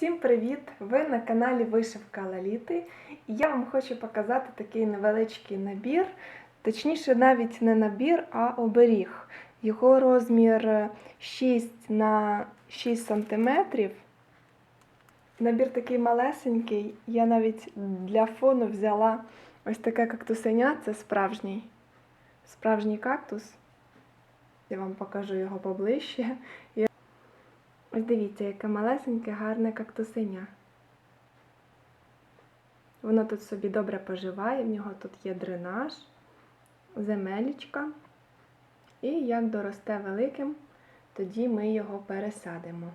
Всім привіт! Ви на каналі Вишивка Лаліти. І я вам хочу показати такий невеличкий набір, точніше, навіть не набір, а оберіг. Його розмір 6 на 6 см. Набір такий малесенький. Я навіть для фону взяла ось таке кактусеня, це справжній, справжній кактус. Я вам покажу його поближче. Ось дивіться, яке малесеньке, гарне кактусеня. Воно тут собі добре поживає, в нього тут є дренаж, земелічка. І як доросте великим, тоді ми його пересадимо.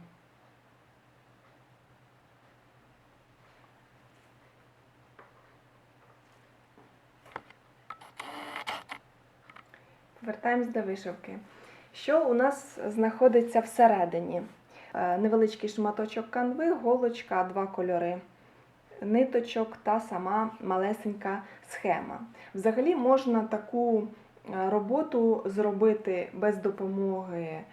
Повертаємось до вишивки. Що у нас знаходиться всередині? Е, Невеличкий шматочок канви, голочка, два кольори, ниточок та сама малесенька схема. Взагалі можна таку е, роботу зробити без допомоги е,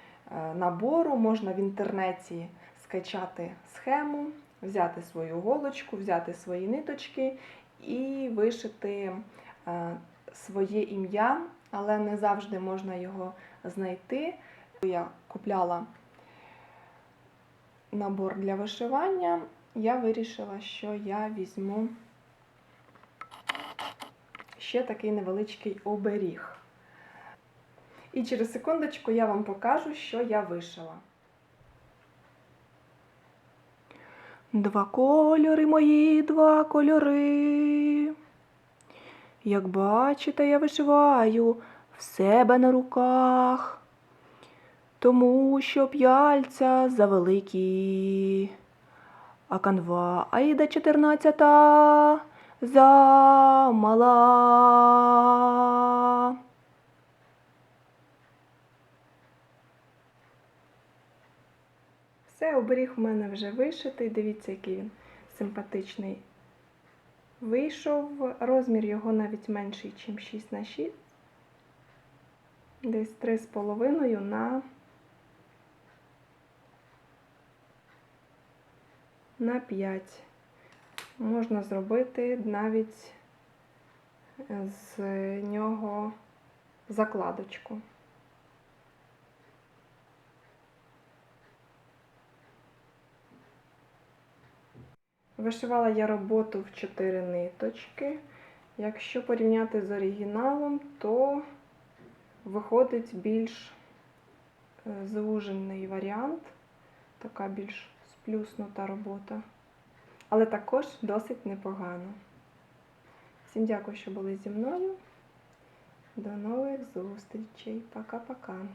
набору, можна в інтернеті скачати схему, взяти свою голочку, взяти свої ниточки і вишити своє ім'я, але не завжди можна його знайти. Я купляла набор для вишивання, я вирішила, що я візьму ще такий невеличкий оберіг. І через секундочку я вам покажу, що я вишила. Два кольори мої, два кольори. Як бачите, я вишиваю в себе на руках тому що п'яльця завеликі, а канва Аїда 14 замала. Все, оберіг в мене вже вишитий. Дивіться, який він симпатичний. Вийшов. Розмір його навіть менший, ніж 6 на 6. Десь 3,5 на на 5. Можна зробити навіть з нього закладочку. Вишивала я роботу в 4 ниточки. Якщо порівняти з оригіналом, то виходить більш е, звужений варіант, така більш сплюснута робота. Але також досить непогано. Всім дякую, що були зі мною. До нових зустрічей. Пока-пока.